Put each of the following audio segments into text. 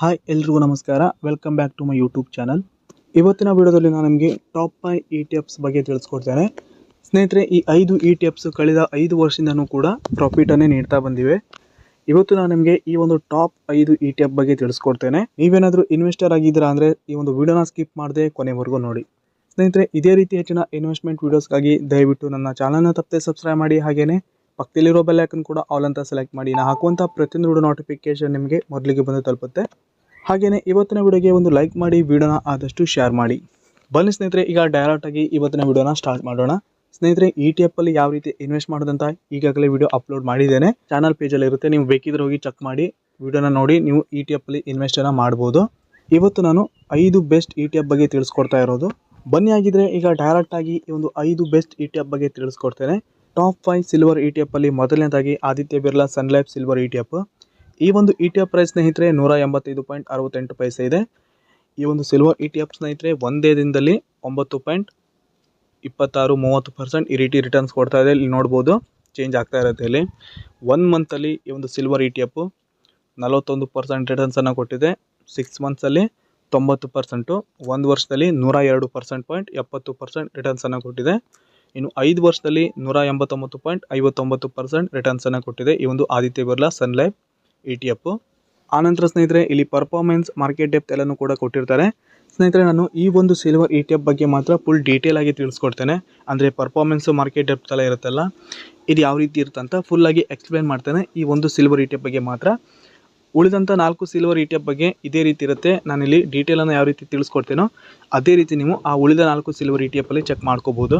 Hi, ಎಲ್ರಿಗೂ ನಮಸ್ಕಾರ. Welcome back to my YouTube channel ಇವತ್ತಿನ ವಿಡಿಯೋದಲ್ಲಿ ನಾನು ನಿಮಗೆ top five E T Fs ಬಗ್ಗೆ ತಿಳಿಸ್ಕೊಡ್ತೇನೆ. ಸ್ನೇಹಿತರೆ, ಈ ಐದು ಇ ಟಿ ಎಫ್ಸ್ ಕಳೆದ ಐದು ವರ್ಷದಿಂದನೂ ಕೂಡ ಪ್ರಾಫಿಟನ್ನೇ ನೀಡ್ತಾ ಬಂದಿವೆ. ಇವತ್ತು ನಾನು ನಿಮಗೆ ಈ ಒಂದು ಟಾಪ್ ಐದು ಇ ಟಿ ಎಫ್ ಬಗ್ಗೆ ತಿಳಿಸ್ಕೊಡ್ತೇನೆ. ನೀವೇನಾದರೂ ಇನ್ವೆಸ್ಟರ್ ಆಗಿದ್ದೀರಾ ಅಂದರೆ ಈ ಒಂದು ವಿಡಿಯೋನ ಸ್ಕಿಪ್ ಮಾಡದೆ ಕೊನೆವರೆಗೂ ನೋಡಿ. ಸ್ನೇಹಿತರೆ, ಇದೇ ರೀತಿ ಹೆಚ್ಚಿನ ಇನ್ವೆಸ್ಟ್ಮೆಂಟ್ ವೀಡಿಯೋಸ್ಗಾಗಿ ದಯವಿಟ್ಟು ನನ್ನ ಚಾನಲ್ನ ತಪ್ಪದೆ ಸಬ್ಸ್ಕ್ರೈಬ್ ಮಾಡಿ. ಹಾಗೆಯೇ ಪಕ್ಕದಲ್ಲಿರೋ ಬೆಲ್ ಐಕನ್ ಕೂಡ ಆಲ್ ಅಂತ ಸೆಲೆಕ್ಟ್ ಮಾಡಿ ನಾನು ಹಾಕುವಂಥ ಪ್ರತಿಯೊಂದು ವಿಡಿಯೋ ನೋಟಿಫಿಕೇಶನ್ ನಿಮಗೆ ಮೊದಲಿಗೆ ಬಂದು ತಲುಪುತ್ತೆ. ಹಾಗೆಯೇ ಇವತ್ತಿನ ವಿಡಿಯೋಗೆ ಒಂದು ಲೈಕ್ ಮಾಡಿ ವಿಡಿಯೋನ ಆದಷ್ಟು ಶೇರ್ ಮಾಡಿ. ಬನ್ನಿ ಸ್ನೇಹಿತರೆ, ಈಗ ಡೈರೆಕ್ಟಾಗಿ ಇವತ್ತಿನ ವಿಡಿಯೋನ ಸ್ಟಾರ್ಟ್ ಮಾಡೋಣ. ಸ್ನೇಹಿತರೆ ಇ ಟಿ ಎಫ್ ಅಲ್ಲಿ ಯಾವ ರೀತಿ ಇನ್ವೆಸ್ಟ್ ಮಾಡೋದಂತ ಈಗಾಗಲೇ ವಿಡಿಯೋ ಅಪ್ಲೋಡ್ ಮಾಡಿದ್ದೇನೆ. ಚಾನಲ್ ಪೇಜಲ್ಲಿ ಇರುತ್ತೆ, ನೀವು ಬೇಕಿದ್ರೆ ಹೋಗಿ ಚೆಕ್ ಮಾಡಿ ವಿಡಿಯೋನ ನೋಡಿ, ನೀವು ಇ ಟಿ ಎಫ್ ಅಲ್ಲಿ ಇನ್ವೆಸ್ಟನ್ನು ಮಾಡ್ಬೋದು. ಇವತ್ತು ನಾನು ಐದು ಬೆಸ್ಟ್ ಇ ಟಿ ಎಫ್ ಬಗ್ಗೆ ತಿಳಿಸ್ಕೊಡ್ತಾ ಇರೋದು. ಬನ್ನಿ ಆಗಿದ್ರೆ ಈಗ ಡೈರೆಕ್ಟ್ ಆಗಿ ಈ ಒಂದು ಐದು ಬೆಸ್ಟ್ ಇ ಟಿ ಎಫ್ ಬಗ್ಗೆ ತಿಳಿಸ್ಕೊಡ್ತೇನೆ. Top five silver E T F ಅಲ್ಲಿ ಮೊದಲನೇದಾಗಿ Aditya Birla Sun Life silver E T F ಈ ಒಂದು ಇ ಟಿ ಎಫ್ ಪ್ರೈಸ್ ಸ್ನೇಹಿತರೆ ನೂರ ಎಂಬತ್ತೈದು ಪಾಯಿಂಟ್ ಅರವತ್ತೆಂಟು ಪೈಸೆ ಇದೆ. ಈ ಒಂದು ಸಿಲ್ವರ್ ಇ ಟಿ ಎಫ್ ಸ್ನೇಹಿತರೆ ಒಂದೇ ದಿನದಲ್ಲಿ ಒಂಬತ್ತು ಪಾಯಿಂಟ್ ಇಪ್ಪತ್ತಾರು ಮೂವತ್ತು ಪರ್ಸೆಂಟ್ ಈ ರೀತಿ ರಿಟರ್ನ್ಸ್ ಕೊಡ್ತಾ ಇದೆ. ಇಲ್ಲಿ ನೋಡ್ಬೋದು ಚೇಂಜ್ ಆಗ್ತಾ ಇರುತ್ತೆ ಇಲ್ಲಿ. ಒನ್ ಮಂತಲ್ಲಿ ಈ ಒಂದು ಸಿಲ್ವರ್ ಇ ಟಿ ಎಫ್ ನಲವತ್ತೊಂದು ಪರ್ಸೆಂಟ್ ರಿಟರ್ನ್ಸನ್ನು ಕೊಟ್ಟಿದೆ. ಸಿಕ್ಸ್ ಮಂತ್ಸಲ್ಲಿ ತೊಂಬತ್ತು ಪರ್ಸೆಂಟು ಒಂದು ವರ್ಷದಲ್ಲಿ ನೂರ ಎರಡು ಪರ್ಸೆಂಟ್ ಪಾಯಿಂಟ್ ಎಪ್ಪತ್ತು ಪರ್ಸೆಂಟ್ ರಿಟರ್ನ್ಸನ್ನು ಕೊಟ್ಟಿದೆ. ಇನ್ನು ಐದು ವರ್ಷದಲ್ಲಿ ನೂರ ಎಂಬತ್ತೊಂಬತ್ತು ಪಾಯಿಂಟ್ ಐವತ್ತೊಂಬತ್ತು ಪರ್ಸೆಂಟ್ ರಿಟರ್ನ್ಸನ್ನು ಕೊಟ್ಟಿದೆ. ಈ ಒಂದು Aditya Birla Sun Life E T F ಆನಂತರ ಸ್ನೇಹಿತರೆ, ಇಲ್ಲಿ ಪರ್ಫಾರ್ಮೆನ್ಸ್ ಮಾರ್ಕೆಟ್ ಡೆಪ್ತ್ ಎಲ್ಲನೂ ಕೂಡ ಕೊಟ್ಟಿರ್ತಾರೆ. ಸ್ನೇಹಿತರೆ, ನಾನು ಈ ಒಂದು ಸಿಲ್ವರ್ ಇ ಟಿ ಎಫ್ ಬಗ್ಗೆ ಮಾತ್ರ ಫುಲ್ ಡೀಟೇಲ್ ಆಗಿ ತಿಳಿಸ್ಕೊಡ್ತೇನೆ. ಅಂದರೆ ಪರ್ಫಾರ್ಮೆನ್ಸು ಮಾರ್ಕೆಟ್ ಡೆಪ್ತ್ ಎಲ್ಲ ಇರುತ್ತಲ್ಲ, ಇದು ಯಾವ ರೀತಿ ಇರುತ್ತಂತ ಫುಲ್ಲಾಗಿ ಎಕ್ಸ್ಪ್ಲೇನ್ ಮಾಡ್ತೇನೆ ಈ ಒಂದು ಸಿಲ್ವರ್ ಇ ಟಿ ಎಫ್ ಬಗ್ಗೆ ಮಾತ್ರ. ಉಳಿದಂಥ ನಾಲ್ಕು ಸಿಲ್ವರ್ ಇ ಟಿ ಬಗ್ಗೆ ಇದೇ ರೀತಿ ಇರುತ್ತೆ. ನಾನಿಲ್ಲಿ ಡೀಟೇಲನ್ನು ಯಾವ ರೀತಿ ತಿಳಿಸ್ಕೊಡ್ತೀನೋ ಅದೇ ರೀತಿ ನೀವು ಆ ಉಳಿದ ನಾಲ್ಕು ಸಿಲ್ವರ್ ಇ ಟಿ ಎಫಲ್ಲಿ ಚೆಕ್ ಮಾಡ್ಕೋಬೋದು.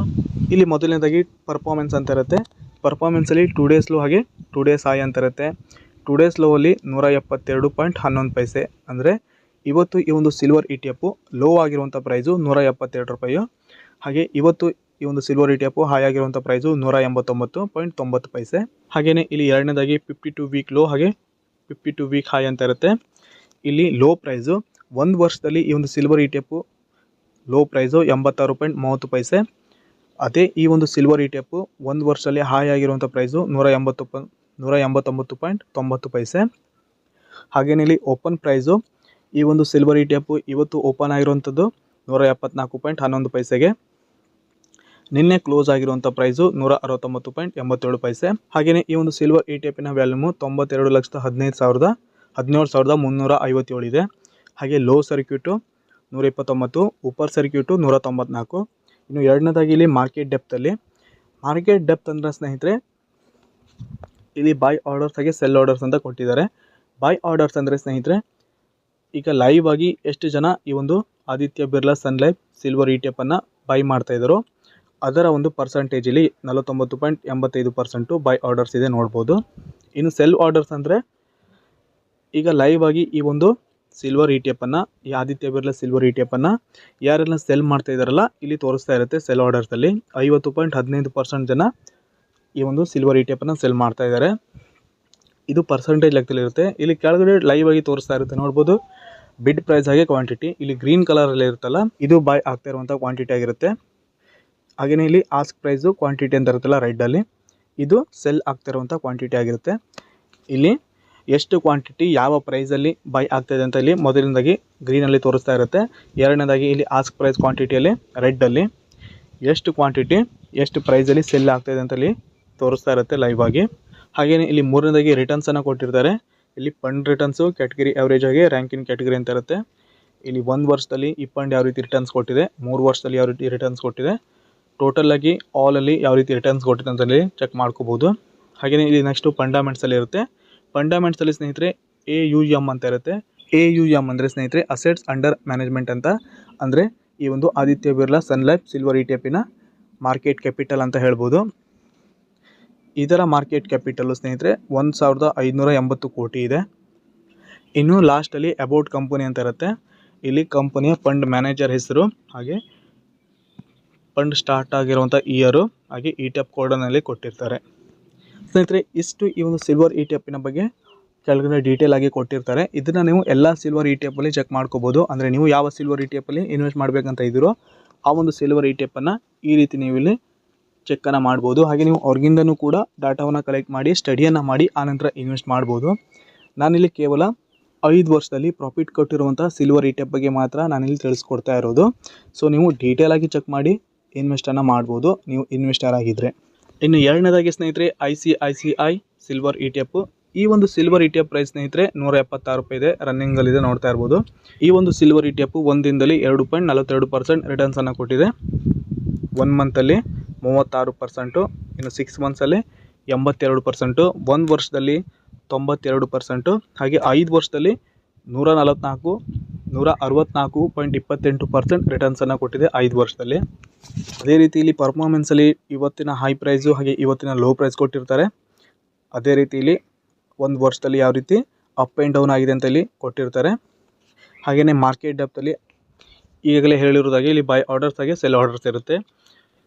ಇಲ್ಲಿ ಮೊದಲನೇದಾಗಿ ಪರ್ಫಾರ್ಮೆನ್ಸ್ ಅಂತ ಇರುತ್ತೆ. ಪರ್ಫಾರ್ಮೆನ್ಸಲ್ಲಿ ಟೂ ಡೇಸ್ ಲೋ ಹಾಗೆ ಟೂ ಡೇಸ್ ಹಾಯ್ ಅಂತ ಇರುತ್ತೆ. ಟು ಡೇಸ್ ಲೋ ಅಲ್ಲಿ ನೂರ ಎಪ್ಪತ್ತೆರಡು ಪಾಯಿಂಟ್ ಹನ್ನೊಂದು ಪೈಸೆ ಅಂದರೆ ಇವತ್ತು ಈ ಒಂದು silver E T F low ಆಗಿರುವಂಥ ಪ್ರೈಸು ನೂರ ಎಪ್ಪತ್ತೆರಡು ರೂಪಾಯಿ. ಹಾಗೆ ಇವತ್ತು ಈ ಒಂದು silver E T F high ಆಗಿರುವಂಥ ಪ್ರೈಸು ನೂರ ಎಂಬತ್ತೊಂಬತ್ತು ಪಾಯಿಂಟ್ ತೊಂಬತ್ತು ಪೈಸೆ ಹಾಗೆಯೇ ಇಲ್ಲಿ ಎರಡನೇದಾಗಿ ಫಿಫ್ಟಿ ಟು ವೀಕ್ ಲೋ ಹಾಗೆ ಫಿಫ್ಟಿ ಟು ವೀಕ್ ಹೈ ಅಂತ ಇರುತ್ತೆ. ಇಲ್ಲಿ ಲೋ ಪ್ರೈಸು ಒಂದು ವರ್ಷದಲ್ಲಿ ಈ ಒಂದು silver E T low price ಎಂಬತ್ತಾರು ಪಾಯಿಂಟ್ ಮೂವತ್ತು ಪೈಸೆ. ಅದೇ ಈ ಒಂದು ಸಿಲ್ವರ್ ಇ ಟಿ ಎಫು ಒಂದು ವರ್ಷದಲ್ಲಿ ಹಾಯ್ ಆಗಿರುವಂಥ ಪ್ರೈಸು ನೂರ ಎಂಬತ್ತು ಪ, ನೂರ ಎಂಬತ್ತೊಂಬತ್ತು ಪಾಯಿಂಟ್ ತೊಂಬತ್ತು ಪೈಸೆ. ಹಾಗೇನೆ ಇಲ್ಲಿ ಓಪನ್ ಪ್ರೈಸು ಈ ಒಂದು ಸಿಲ್ವರ್ ಇ ಟಿ ಇವತ್ತು ಓಪನ್ ಆಗಿರುವಂಥದ್ದು ನೂರ ಎಪ್ಪತ್ನಾಲ್ಕು ಪಾಯಿಂಟ್ ಹನ್ನೊಂದು ಪೈಸೆಗೆ. ನಿನ್ನೆ ಕ್ಲೋಸ್ ಆಗಿರುವಂಥ ಪ್ರೈಸು ನೂರ ಅರವತ್ತೊಂಬತ್ತು ಪಾಯಿಂಟ್ ಎಂಬತ್ತೇಳು ಪೈಸೆ. ಹಾಗೆಯೇ ಈ ಒಂದು ಸಿಲ್ವರ್ ಇ ಟಿ ಎಫಿನ ವ್ಯಾಲ್ಯೂಮು ತೊಂಬತ್ತೆರಡು ಲಕ್ಷದ ಹದಿನೈದು ಸಾವಿರದ, ಹದಿನೇಳು ಸಾವಿರದ ಮುನ್ನೂರ ಐವತ್ತೇಳು ಇದೆ. ಹಾಗೆ ಲೋ ಸರ್ಕ್ಯೂಟು ನೂರ ಇಪ್ಪತ್ತೊಂಬತ್ತು ಉಪರ್ ಸರ್ಕ್ಯೂಟು ನೂರ ತೊಂಬತ್ನಾಲ್ಕು. ಇನ್ನು ಎರಡನೇದಾಗಿ ಇಲ್ಲಿ ಮಾರ್ಕೆಟ್ ಡೆಪ್ತಲ್ಲಿ ಮಾರ್ಕೆಟ್ ಡೆಪ್ತ್ ಅಂದರೆ ಸ್ನೇಹಿತರೆ, ಇಲ್ಲಿ ಬೈ ಆರ್ಡರ್ಸ್ ಹಾಗೆ ಸೆಲ್ ಆರ್ಡರ್ಸ್ ಅಂತ ಕೊಟ್ಟಿದ್ದಾರೆ. ಬೈ ಆರ್ಡರ್ಸ್ ಅಂದರೆ ಸ್ನೇಹಿತರೆ, ಈಗ ಲೈವ್ ಆಗಿ ಎಷ್ಟು ಜನ ಈ ಒಂದು Aditya Birla Sun Life silver E T ಎಫನ್ನು buy ಮಾಡ್ತಾ ಇದ್ದಾರೋ? ಅದರ ಒಂದು ಪರ್ಸಂಟೇಜಲ್ಲಿ ನಲವತ್ತೊಂಬತ್ತು ಪಾಯಿಂಟ್ ಎಂಬತ್ತೈದು ಪರ್ಸೆಂಟು ಬೈ ಆರ್ಡರ್ಸ್ ಇದೆ ನೋಡ್ಬೋದು. ಇನ್ನು ಸೆಲ್ ಆರ್ಡರ್ಸ್ ಅಂದರೆ ಈಗ ಲೈವ್ ಆಗಿ ಈ ಒಂದು ಸಿಲ್ವರ್ ಇ ಟಿ ಈ Aditya Birla silver E T ಎಫನ್ನು ಯಾರೆಲ್ಲ ಸೆಲ್ ಮಾಡ್ತಾ ಇದ್ದಾರಲ್ಲ, ಇಲ್ಲಿ ತೋರಿಸ್ತಾ ಇರುತ್ತೆ ಸೆಲ್ ಆರ್ಡರ್ಸಲ್ಲಿ ಐವತ್ತು ಪಾಯಿಂಟ್ ಹದಿನೈದು ಪರ್ಸೆಂಟ್ ಜನ ಈ ಒಂದು ಸಿಲ್ವರ್ ಇ ಟಿ ಸೆಲ್ ಮಾಡ್ತಾ ಇದ್ದಾರೆ. ಇದು ಪರ್ಸೆಂಟೇಜ್ ಲೆಕ್ಕದಲ್ಲಿರುತ್ತೆ. ಇಲ್ಲಿ ಕೆಳಗಡೆ ಲೈವ್ ಆಗಿ ತೋರಿಸ್ತಾ ಇರುತ್ತೆ ನೋಡ್ಬೋದು. ಬಿಡ್ ಪ್ರೈಸ್ ಹಾಗೆ ಕ್ವಾಂಟಿಟಿ ಇಲ್ಲಿ ಗ್ರೀನ್ ಕಲರಲ್ಲಿ ಇರುತ್ತಲ್ಲ, ಇದು ಬೈ ಆಗ್ತಾ ಇರುವಂಥ ಕ್ವಾಂಟಿಟಿ ಆಗಿರುತ್ತೆ. ಹಾಗೆಯೇ ಇಲ್ಲಿ ಆಸ್ಕ್ ಪ್ರೈಸು ಕ್ವಾಂಟಿಟಿ ಅಂತ ಇರುತ್ತಲ್ಲ ರೈಡಲ್ಲಿ ಇದು ಸೆಲ್ ಆಗ್ತಿರುವಂಥ ಕ್ವಾಂಟಿಟಿ ಆಗಿರುತ್ತೆ. ಇಲ್ಲಿ ಎಷ್ಟು ಕ್ವಾಂಟಿಟಿ ಯಾವ ಪ್ರೈಸಲ್ಲಿ ಬೈ ಆಗ್ತಾಯಿದೆ ಅಂತ ಇಲ್ಲಿ ಮೊದಲನೇದಾಗಿ ಗ್ರೀನಲ್ಲಿ ತೋರಿಸ್ತಾ ಇರುತ್ತೆ. ಎರಡನೇದಾಗಿ ಇಲ್ಲಿ ಆಸ್ಕ್ ಪ್ರೈಸ್ ಕ್ವಾಂಟಿಟಿಯಲ್ಲಿ ರೆಡ್ಡಲ್ಲಿ ಎಷ್ಟು ಕ್ವಾಂಟಿಟಿ ಎಷ್ಟು ಪ್ರೈಸಲ್ಲಿ ಸೆಲ್ ಆಗ್ತಾಯಿದೆ ಅಂತ ಇಲ್ಲಿ ತೋರಿಸ್ತಾ ಇರುತ್ತೆ ಲೈವ್ ಆಗಿ. ಹಾಗೆಯೇ ಇಲ್ಲಿ ಮೂರನೇದಾಗಿ ರಿಟರ್ನ್ಸನ್ನು ಕೊಟ್ಟಿರ್ತಾರೆ. ಇಲ್ಲಿ ಫಂಡ್ ರಿಟರ್ನ್ಸು ಕ್ಯಾಟಗರಿ ಆವ್ರೇಜ್ ಆಗಿ ರ್ಯಾಂಕಿನ್ ಕ್ಯಾಟಗರಿ ಅಂತ ಇರುತ್ತೆ. ಇಲ್ಲಿ ಒಂದು ವರ್ಷದಲ್ಲಿ ಫಂಡ್ ಯಾವ ರೀತಿ ರಿಟರ್ನ್ಸ್ ಕೊಟ್ಟಿದೆ, ಮೂರು ವರ್ಷದಲ್ಲಿ ಯಾವ ರೀತಿ ರಿಟರ್ನ್ಸ್ ಕೊಟ್ಟಿದೆ ಟೋಟಲಾಗಿ ಆಲಲ್ಲಿ ಯಾವ ರೀತಿ ರಿಟರ್ನ್ಸ್ ಕೊಟ್ಟಿದೆ ಅಂತ ಇಲ್ಲಿ ಚೆಕ್ ಮಾಡ್ಕೋಬೋದು. ಹಾಗೆಯೇ ಇಲ್ಲಿ ನೆಕ್ಸ್ಟು ಫಂಡಮೆಂಟ್ಸಲ್ಲಿ ಇರುತ್ತೆ. ಫಂಡಮೆಂಟ್ಸಲ್ಲಿ ಸ್ನೇಹಿತರೆ ಎ ಯು ಎಂ ಅಂತ ಇರುತ್ತೆ. ಎ ಯು ಎಂ ಅಂದರೆ ಸ್ನೇಹಿತರೆ ಅಸೆಟ್ಸ್ ಅಂಡರ್ ಮ್ಯಾನೇಜ್ಮೆಂಟ್ ಅಂತ. ಅಂದರೆ ಈ ಒಂದು Aditya Birla Sun Life silver E T ಎಫಿನ market capital ಅಂತ ಹೇಳ್ಬೋದು. ಇದರ ಮಾರ್ಕೆಟ್ ಕ್ಯಾಪಿಟಲು ಸ್ನೇಹಿತರೆ, ಒಂದು ಸಾವಿರದ ಐದುನೂರ ಎಂಬತ್ತು ಕೋಟಿ ಇದೆ. ಇನ್ನು ಲಾಸ್ಟಲ್ಲಿ ಅಬೌಟ್ ಕಂಪನಿ ಅಂತ ಇರುತ್ತೆ. ಇಲ್ಲಿ ಕಂಪನಿಯ ಫಂಡ್ ಮ್ಯಾನೇಜರ್ ಹೆಸರು, ಹಾಗೆ ಫಂಡ್ ಸ್ಟಾರ್ಟ್ ಆಗಿರುವಂಥ ಇಯರು ಹಾಗೆ ಇ ಟಿ ಎಫ್ ಕೋಡನಲ್ಲಿ ಕೊಟ್ಟಿರ್ತಾರೆ. ಸ್ನೇಹಿತರೆ, ಇಷ್ಟು ಈ ಒಂದು ಸಿಲ್ವರ್ ಇ ಟಿ ಬಗ್ಗೆ ಕೆಳಗಡೆ ಡೀಟೇಲ್ ಆಗಿ ಕೊಟ್ಟಿರ್ತಾರೆ. ಇದನ್ನು ನೀವು ಎಲ್ಲ ಸಿಲ್ವರ್ ಇ ಟಿ ಎಫಲ್ಲಿ ಚೆಕ್ ಮಾಡ್ಕೋಬೋದು. ಅಂದರೆ ನೀವು ಯಾವ ಸಿಲ್ವರ್ ಇ ಟಿ ಎಫಲ್ಲಿ ಇನ್ವೆಸ್ಟ್ ಮಾಡಬೇಕಂತ ಇದ್ದೀರೋ ಆ ಒಂದು ಸಿಲ್ವರ್ ಇ ಟಿ ಎಫನ್ನು ಈ ರೀತಿ ನೀವು ಇಲ್ಲಿ ಚೆಕ್ಕನ್ನು ಮಾಡ್ಬೋದು. ಹಾಗೆ ನೀವು ಅವ್ರಿಗಿಂದನೂ ಕೂಡ ಡಾಟಾವನ್ನು ಕಲೆಕ್ಟ್ ಮಾಡಿ ಸ್ಟಡಿಯನ್ನು ಮಾಡಿ ಆನಂತರ ಇನ್ವೆಸ್ಟ್ ಮಾಡ್ಬೋದು. ನಾನಿಲ್ಲಿ ಕೇವಲ ಐದು ವರ್ಷದಲ್ಲಿ ಪ್ರಾಫಿಟ್ ಕೊಟ್ಟಿರುವಂಥ ಸಿಲ್ವರ್ ಇ ಟಿ ಎಫ್ ಬಗ್ಗೆ ಮಾತ್ರ ನಾನಿಲ್ಲಿ ತಿಳಿಸ್ಕೊಡ್ತಾ ಇರೋದು. ಸೊ ನೀವು ಡೀಟೇಲ್ ಆಗಿ ಚೆಕ್ ಮಾಡಿ ಇನ್ವೆಸ್ಟನ್ನು ಮಾಡ್ಬೋದು. ನೀವು ಇನ್ವೆಸ್ಟರ್ ಆಗಿದ್ದರೆ ಇನ್ನು ಎರಡನೇದಾಗಿ ಸ್ನೇಹಿತರೆ, I C I C I silver E T F. ಈ ಒಂದು silver E T F price ಸ್ನೇಹಿತರೆ ನೂರ ಎಪ್ಪತ್ತಾರು ರೂಪಾಯಿ ಇದೆ. ರನ್ನಿಂಗಲ್ಲಿದೆ ನೋಡ್ತಾ ಇರ್ಬೋದು. ಈ ಒಂದು ಸಿಲ್ವರ್ ಇ ಟಿ ಎಫ್ ಒಂದು ದಿನದಲ್ಲಿ ಎರಡು ಪಾಯಿಂಟ್ ನಲವತ್ತೆರಡು ಪರ್ಸೆಂಟ್ ರಿಟರ್ನ್ಸನ್ನು ಕೊಟ್ಟಿದೆ. ಒನ್ ಮಂತಲ್ಲಿ ಮೂವತ್ತಾರು ಪರ್ಸೆಂಟು ಇನ್ನು ಸಿಕ್ಸ್ ಮಂತ್ಸಲ್ಲಿ ಎಂಬತ್ತೆರಡು ಪರ್ಸೆಂಟು ಒಂದು ವರ್ಷದಲ್ಲಿ ತೊಂಬತ್ತೆರಡು ಪರ್ಸೆಂಟು ಹಾಗೆ ಐದು ವರ್ಷದಲ್ಲಿ ನೂರ ನಲವತ್ತ್ನಾಲ್ಕು ನೂರ ಅರವತ್ತ್ನಾಲ್ಕು ಪಾಯಿಂಟ್ ಇಪ್ಪತ್ತೆಂಟು ಪರ್ಸೆಂಟ್ ರಿಟರ್ನ್ಸನ್ನು ಕೊಟ್ಟಿದೆ ಐದು ವರ್ಷದಲ್ಲಿ. ಅದೇ ರೀತಿ ಇಲ್ಲಿ ಪರ್ಫಾರ್ಮೆನ್ಸಲ್ಲಿ ಇವತ್ತಿನ ಹೈ ಪ್ರೈಸು ಹಾಗೆ ಇವತ್ತಿನ ಲೋ ಪ್ರೈಸ್ ಕೊಟ್ಟಿರ್ತಾರೆ. ಅದೇ ರೀತಿ ಇಲ್ಲಿ ಒಂದು ವರ್ಷದಲ್ಲಿ ಯಾವ ರೀತಿ ಅಪ್ ಆ್ಯಂಡ್ ಡೌನ್ ಆಗಿದೆ ಅಂತ ಇಲ್ಲಿ ಕೊಟ್ಟಿರ್ತಾರೆ. ಹಾಗೆಯೇ ಮಾರ್ಕೆಟ್ ಡೆಪ್ತಲ್ಲಿ ಈಗಲೇ ಹೇಳಿರೋದಾಗಿ ಇಲ್ಲಿ ಬೈ ಆರ್ಡರ್ಸ್ ಹಾಗೆ ಸೆಲ್ ಆರ್ಡರ್ಸ್ ಇರುತ್ತೆ.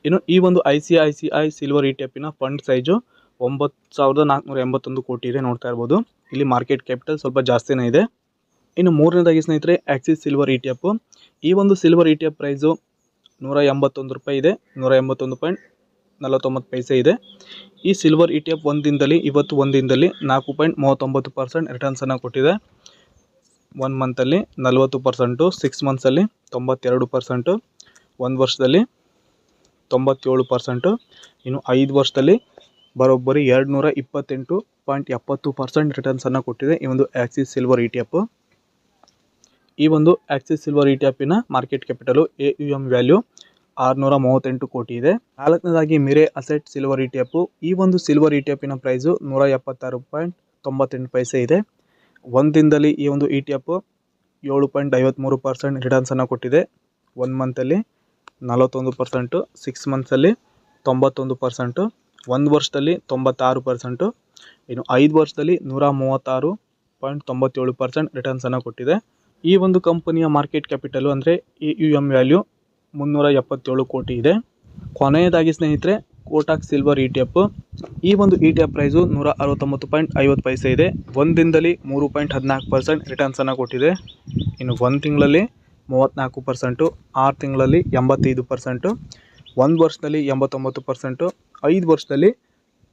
ಇನ್ನು ಈ ಒಂದು I C I C I silver E T ಎಫಿನ fund size ಒಂಬತ್ತು ಸಾವಿರದ ನಾಲ್ಕುನೂರ ಎಂಬತ್ತೊಂದು ಕೋಟಿ ಇದೆ ನೋಡ್ತಾ ಇರ್ಬೋದು. ಇಲ್ಲಿ ಮಾರ್ಕೆಟ್ ಕ್ಯಾಪಿಟಲ್ ಸ್ವಲ್ಪ ಜಾಸ್ತಿನೇ ಇದೆ. ಇನ್ನು ಮೂರನೇದಾಗಿ ಸ್ನೇಹಿತರೆ Axis silver E T F ಈ ಒಂದು silver E T F price ನೂರ ಎಂಬತ್ತೊಂದು ರೂಪಾಯಿ ಇದೆ ನೂರ ಎಂಬತ್ತೊಂದು ಪಾಯಿಂಟ್ ನಲವತ್ತೊಂಬತ್ತು ಪೈಸೆ ಇದೆ. ಈ ಸಿಲ್ವರ್ ಇ ಟಿ ಎಫ್ ಒಂದು ದಿನದಲ್ಲಿ ಇವತ್ತು ಒಂದು ದಿನದಲ್ಲಿ ನಾಲ್ಕು ಪಾಯಿಂಟ್ ಮೂವತ್ತೊಂಬತ್ತು ಪರ್ಸೆಂಟ್ ರಿಟರ್ನ್ಸನ್ನು ಕೊಟ್ಟಿದೆ. ಒನ್ ಮಂತಲ್ಲಿ ನಲವತ್ತು ಪರ್ಸೆಂಟು ಸಿಕ್ಸ್ ಮಂತ್ಸಲ್ಲಿ ತೊಂಬತ್ತೆರಡು ಪರ್ಸೆಂಟು, ಒಂದು ವರ್ಷದಲ್ಲಿ ತೊಂಬತ್ತೇಳು ಪರ್ಸೆಂಟು, ಇನ್ನು ಐದು ವರ್ಷದಲ್ಲಿ ಬರೋಬ್ಬರಿ ಎರಡು ನೂರ ಇಪ್ಪತ್ತೆಂಟು ಪಾಯಿಂಟ್ ಎಪ್ಪತ್ತು ಪರ್ಸೆಂಟ್ ರಿಟರ್ನ್ಸನ್ನು ಕೊಟ್ಟಿದೆ ಈ ಒಂದು Axis silver E T F ಈ ಒಂದು Axis silver E ಎಫಿನ market capital A U M value ಆರುನೂರ ಮೂವತ್ತೆಂಟು ಕೋಟಿ ಇದೆ. ನಾಲ್ಕನೇದಾಗಿ Mirae asset silver E T F ಈ ಒಂದು ಸಿಲ್ವರ್ ಇ ಟಿ ಎಫಿನ ಪ್ರೈಸು ನೂರ ಎಪ್ಪತ್ತಾರು ಪಾಯಿಂಟ್ ತೊಂಬತ್ತೆಂಟು ಪೈಸೆ ಇದೆ. ಒಂದು ದಿನದಲ್ಲಿ ಈ ಒಂದು ಇ ಟಿ ಎಫ್ ಏಳು ಪಾಯಿಂಟ್ ಐವತ್ತ್ಮೂರು ಪರ್ಸೆಂಟ್ ರಿಟರ್ನ್ಸನ್ನು ಕೊಟ್ಟಿದೆ. ಒನ್ ಮಂತಲ್ಲಿ ನಲವತ್ತೊಂದು ಪರ್ಸೆಂಟು ಸಿಕ್ಸ್ ಮಂತ್ಸಲ್ಲಿ ತೊಂಬತ್ತೊಂದು ಪರ್ಸೆಂಟು ಒಂದು ವರ್ಷದಲ್ಲಿ ತೊಂಬತ್ತಾರು ಪರ್ಸೆಂಟು ಇನ್ನು ಐದು ವರ್ಷದಲ್ಲಿ ನೂರ ಮೂವತ್ತಾರು ಪಾಯಿಂಟ್ ತೊಂಬತ್ತೇಳು ಪರ್ಸೆಂಟ್ ರಿಟರ್ನ್ಸನ್ನು ಕೊಟ್ಟಿದೆ. ಈ ಒಂದು ಕಂಪನಿಯ ಮಾರ್ಕೆಟ್ ಕ್ಯಾಪಿಟಲು ಅಂದರೆ ಎ ಯು ಎಂ ವ್ಯಾಲ್ಯೂ ಮುನ್ನೂರ ಎಪ್ಪತ್ತೇಳು ಕೋಟಿ ಇದೆ. ಕೊನೆಯದಾಗಿ ಸ್ನೇಹಿತರೆ Kotak silver E T F ಈ ಒಂದು ಇ ಟಿ ಎಫ್ ಪ್ರೈಸು ನೂರ ಅರವತ್ತೊಂಬತ್ತು ಪಾಯಿಂಟ್ ಐವತ್ತು ಪೈಸೆ ಇದೆ. ಒಂದು ದಿನದಲ್ಲಿ ಮೂರು ಪಾಯಿಂಟ್ ಹದಿನಾಲ್ಕು ಪರ್ಸೆಂಟ್ ರಿಟರ್ನ್ಸನ್ನು ಕೊಟ್ಟಿದೆ. ಇನ್ನು ಒಂದು ತಿಂಗಳಲ್ಲಿ ಮೂವತ್ತ್ನಾಲ್ಕು ಪರ್ಸೆಂಟು, ಆರು ತಿಂಗಳಲ್ಲಿ ಎಂಬತ್ತೈದು ಪರ್ಸೆಂಟು, ಒಂದು ವರ್ಷದಲ್ಲಿ ಎಂಬತ್ತೊಂಬತ್ತು ಪರ್ಸೆಂಟು, ಐದು ವರ್ಷದಲ್ಲಿ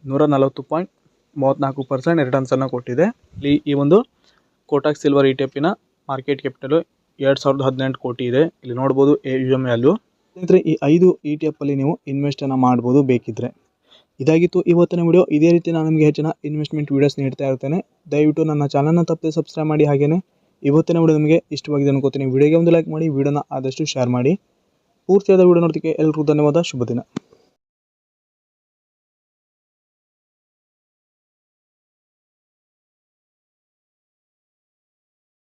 ನೂರ ನಲವತ್ತು ಪಾಯಿಂಟ್ ಮೂವತ್ತ್ನಾಲ್ಕು ಪರ್ಸೆಂಟ್ ರಿಟರ್ನ್ಸನ್ನು ಕೊಟ್ಟಿದೆ. ಈ ಈ ಒಂದು ಕೋಟಾಕ್ ಸಿಲ್ವರ್ ಇ ಟಿ ಎಫಿನ ಮಾರ್ಕೆಟ್ ಕ್ಯಾಪಿಟಲು ಎರಡು ಸಾವಿರದ ಹದಿನೆಂಟು ಕೋಟಿ ಇದೆ. ಇಲ್ಲಿ ನೋಡ್ಬೋದು ಎ ಯು ವ್ಯಾಲ್ಯೂ ಸ್ನೇಹಿತರೆ, ಈ ಐದು ಇ ಟಿ ಎಫಲ್ಲಿ ನೀವು ಇನ್ವೆಸ್ಟನ್ನು ಮಾಡ್ಬೋದು ಬೇಕಿದ್ದರೆ ಇದಾಗಿತ್ತು ಇವತ್ತಿನ ವಿಡಿಯೋ ಇದೇ ರೀತಿ ನಾನು ನಿಮಗೆ ಹೆಚ್ಚಿನ ಇನ್ವೆಸ್ಟ್ಮೆಂಟ್ ವೀಡಿಯೋಸ್ ನೀಡ್ತಾ ಇರ್ತೇನೆ. ದಯವಿಟ್ಟು ನನ್ನ ಚಾನಲ್ನ ತಪ್ಪದೆ ಸಬ್ಸ್ಕ್ರೈಬ್ ಮಾಡಿ. ಹಾಗೆಯೇ ಇವತ್ತಿನ ವಿಡಿಯೋ ನಿಮಗೆ ಇಷ್ಟವಾಗಿದೆ ಅನ್ಕೋತೀನಿ. ವಿಡಿಯೋಗೆ ಒಂದು ಲೈಕ್ ಮಾಡಿ ವಿಡಿಯೋನ ಆದಷ್ಟು ಶೇರ್ ಮಾಡಿ. ಪೂರ್ತಿಯಾದ ವಿಡಿಯೋ ನೋಡೋದಕ್ಕೆ ಎಲ್ಲರಿಗೂ ಧನ್ಯವಾದ. ಶುಭ ದಿನ.